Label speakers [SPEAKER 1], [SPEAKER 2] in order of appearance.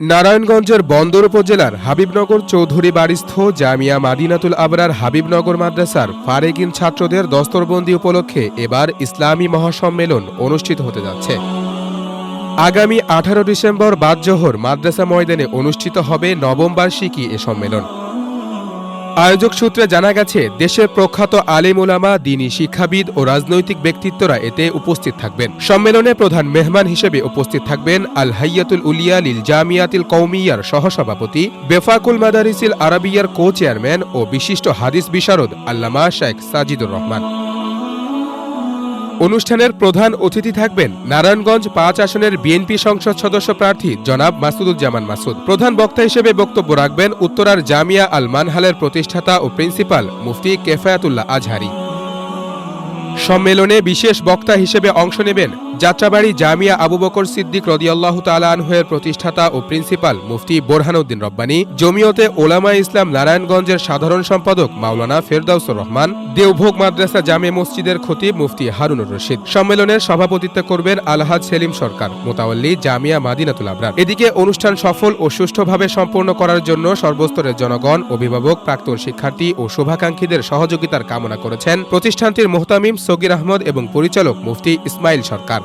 [SPEAKER 1] নারায়ণগঞ্জের বন্দর উপজেলার হাবিবনগর চৌধুরী বাড়িস্থ জামিয়া মাদিনাতুল আবরার হাবিবনগর মাদ্রাসার ফারেকিন ছাত্রদের দস্তরবন্দি উপলক্ষে এবার ইসলামী মহাসম্মেলন অনুষ্ঠিত হতে যাচ্ছে। আগামী আঠারো ডিসেম্বর বাদ জোহর মাদ্রাসা ময়দানে অনুষ্ঠিত হবে নবম বার্ষিকী এ সম্মেলন। আয়োজক সূত্রে জানা গেছে, দেশের প্রখ্যাত আলিম ওলামা দিনী শিক্ষাবিদ ও রাজনৈতিক ব্যক্তিত্বরা এতে উপস্থিত থাকবেন। সম্মেলনে প্রধান মেহমান হিসেবে উপস্থিত থাকবেন আল হাইয়াতুল উলিয়া লিল জামিয়াতিল কৌমিয়ার সহসভাপতি, বেফাকুল মাদারিসিল আরাবিয়ার কো চেয়ারম্যান ও বিশিষ্ট হাদিস বিশারদ আল্লামা শেখ সাজিদুর রহমান। অনুষ্ঠানের প্রধান অতিথি থাকবেন নারায়ণগঞ্জ পাঁচ আসনের বিএনপি সংসদ সদস্য প্রার্থী জনাব মাসুদুজ্জামান মাসুদ। প্রধান বক্তা হিসেবে বক্তব্য রাখবেন উত্তরার জামিয়া আল মানহালের প্রতিষ্ঠাতা ও প্রিন্সিপাল মুফতি কেফায়াতুল্লাহ আজহারি। সম্মেলনে বিশেষ বক্তা হিসেবে অংশ নেবেন যাত্রাবাড়ি জামিয়া আবু বকর সিদ্দিক রদিয়াল্লাহ তালা আনহুয়ের প্রতিষ্ঠাতা ও প্রিন্সিপাল মুফতি বোরহানউদ্দিন রব্বানী। জমিয়তে ওলামা ইসলাম নারায়ণগঞ্জের সাধারণ সম্পাদক মাওলানা ফেরদাউসুর রহমান দেওভোগ মাদ্রাসা জামে মসজিদের খতিব মুফতি হারুনুর রশিদ। সম্মেলনের সভাপতিত্ব করবেন আলহাজ সেলিম সরকার, মোতাওয়াল্লি জামিয়া মাদিনাতুল আবরার। এদিকে অনুষ্ঠান সফল ও সুষ্ঠুভাবে সম্পন্ন করার জন্য সর্বস্তরের জনগণ, অভিভাবক, প্রাক্তন শিক্ষার্থী ও শুভাকাঙ্ক্ষীদের সহযোগিতার কামনা করেছেন প্রতিষ্ঠানটির মোহতামিম সগির আহমদ এবং পরিচালক মুফতি ইসমাইল সরকার।